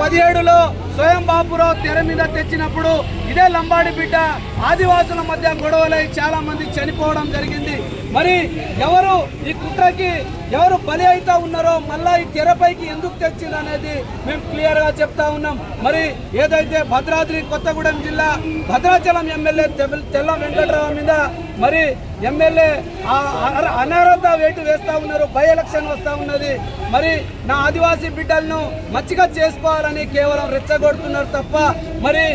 పదిహేడులో స్వయం బాపురావు తెర మీద తెచ్చినప్పుడు ఇదే లంబాడి బిడ్డ ఆదివాసుల మధ్య గొడవలై చాలా మంది చనిపోవడం జరిగింది. మరి ఎవరు ఈ కుట్రకి ఎవరు బలి అవుతా ఉన్నారో మళ్ళా ఈ తెరపైకి ఎందుకు తెచ్చింది అనేది మేము క్లియర్గా చెప్తా ఉన్నాం. మరి ఏదైతే భద్రాద్రి కొత్తగూడెం జిల్లా భద్రాచలం ఎమ్మెల్యే తెల్ల- తెల్ల వెంకటరావు మీద మరి ఎమ్మెల్యే అనారోగ్య వేటు వేస్తూ ఉన్నారు బై ఎలక్షన్ వస్తూ ఉన్నది. మరి నా ఆదివాసీ బిడ్డలను మచ్చిగా చేసుకోవాలని కేవలం రెచ్చగొడుతున్నారు తప్ప మరి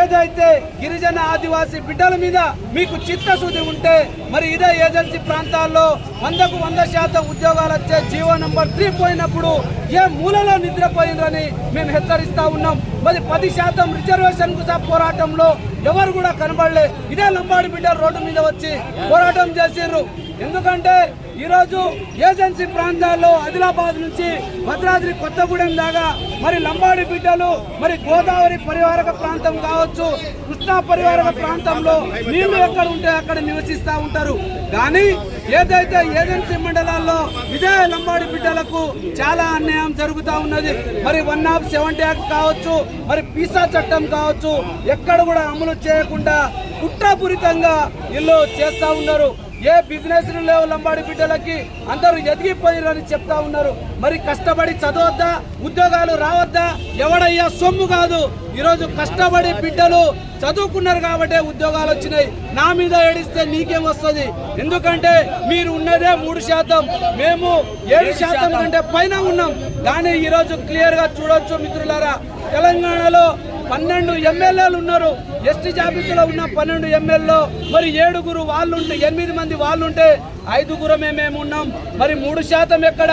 ఏదైతే గిరిజన ఆదివాసీ బిడ్డల మీద మీకు చిత్తశుద్ధి ఉంటే మరి ఇదే ఏజెన్సీ ప్రాంతాల్లో వందకు వంద శాతం ఉద్యోగాలు వచ్చే జీవో నంబర్ త్రీ పోయినప్పుడు ఏ మూలలో నిద్రపోయిందని మేము హెచ్చరిస్తా ఉన్నాం. మరి పది శాతం రిజర్వేషన్కు పోరాటంలో ఎవరు కూడా కనబడలే. ఇదే లంబాడి బిడ్డ రోడ్డు మీద వచ్చి పోరాటం చేసిర్రు ఎందుకంటే ఈరోజు ఏజెన్సీ ప్రాంతాల్లో ఆదిలాబాద్ నుంచి భద్రాద్రి కొత్తగూడెం దాకా మరి లంబాడి బిడ్డలు మరి గోదావరి పరివారక ప్రాంతం కావచ్చు కృష్ణా పరివారక ప్రాంతంలో నీళ్ళు ఎక్కడ ఉంటే అక్కడ నివసిస్తూ ఉంటారు. కానీ ఏదైతే ఏజెన్సీ మండలాల్లో ఇదే లంబాడి బిడ్డలకు చాలా అన్యాయం జరుగుతూ ఉన్నది. మరి వన్ ఆఫ్ సెవెంటీ యాక్ట్ కావచ్చు మరి పీసా చట్టం కావచ్చు ఎక్కడ కూడా అమలు చేయకుండా కుట్రపూరితంగా వీళ్ళు చేస్తూ ఉన్నారు. ఏ బిజినెస్ లేవు లంబాడి బిడ్డలకి అందరూ ఎదిగిపోయారని చెప్తా ఉన్నారు. మరి కష్టపడి చదవద్దా ఉద్యోగాలు రావద్దా ఎవడయ్యా సొమ్ము కాదు. ఈరోజు కష్టపడి బిడ్డలు చదువుకున్నారు కాబట్టే ఉద్యోగాలు వచ్చినాయి. నా మీద ఏడిస్తే నీకేం వస్తుంది? ఎందుకంటే మీరు ఉన్నదే మూడు శాతం. మేము ఏడు శాతం కంటే పైన ఉన్నాం. కానీ ఈరోజు క్లియర్గా చూడొచ్చు మిత్రులారా. తెలంగాణలో పన్నెండు ఎమ్మెల్యేలు ఉన్నారు. ఎస్టీ జాబితాలో ఉన్న పన్నెండు ఎమ్మెల్యేలో. మరి ఏడుగురు వాళ్ళు ఉంటే ఎనిమిది మంది వాళ్ళు ఉంటే ఐదుగురమే మేము ఉన్నాం. మరి మూడు శాతం ఎక్కడ?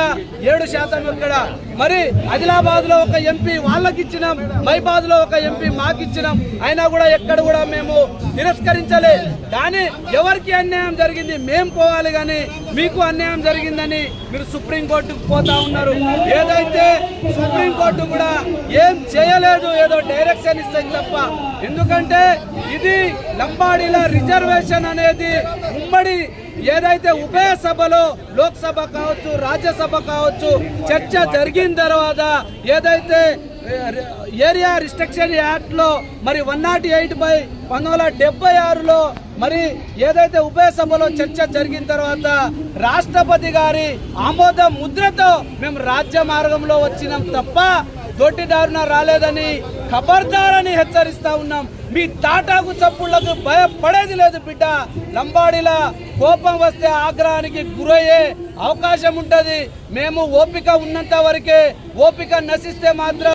ఏడు శాతం ఎక్కడ? మరి ఆదిలాబాద్లో ఒక ఎంపీ వాళ్ళకి ఇచ్చినాం మైబాద్లో ఒక ఎంపీ మాకు ఇచ్చినాం అయినా కూడా ఎక్కడ కూడా మేము తిరస్కరించలే. కానీ ఎవరికి అన్యాయం జరిగింది మేము పోవాలి కానీ మీకు అన్యాయం జరిగిందని మీరు సుప్రీంకోర్టుకు పోతా ఉన్నారు. ఏదైతే సుప్రీంకోర్టు కూడా ఏం చేయలేదు ఏదో డైరెక్షన్ ఇస్తుంది తప్ప. ఎందుకంటే ఇది లంబాడీల రిజర్వేషన్ అనేది ఉమ్మడి ఏదైతే ఉభయ సభలో లోక్సభ కావచ్చు రాజ్యసభ కావచ్చు చర్చ జరిగిన తర్వాత ఏదైతే ఏరియా రిస్ట్రిక్షన్ యాక్ట్లో మరి వన్ నాట్ ఎయిట్ బై పంతొమ్మిది వందల డెబ్బై ఆరులో మరి ఏదైతే ఉభయ సభలో చర్చ జరిగిన తర్వాత రాష్ట్రపతి గారి ఆమోద ముద్రతో మేము రాజ్య మార్గంలో వచ్చినాం తప్ప దొడ్డిదారున రాలేదని ఖబర్దారని హెచ్చరిస్తా ఉన్నాం. మీ తాటాకు చప్పుళ్ళకు భయపడేది లేదు బిడ్డ. లంబాడిలా కోపం వస్తే ఆగ్రహానికి గురయ్యే అవకాశం ఉంటుంది. మేము ఓపిక ఉన్నంత వరకే ఓపిక నశిస్తే మాత్రం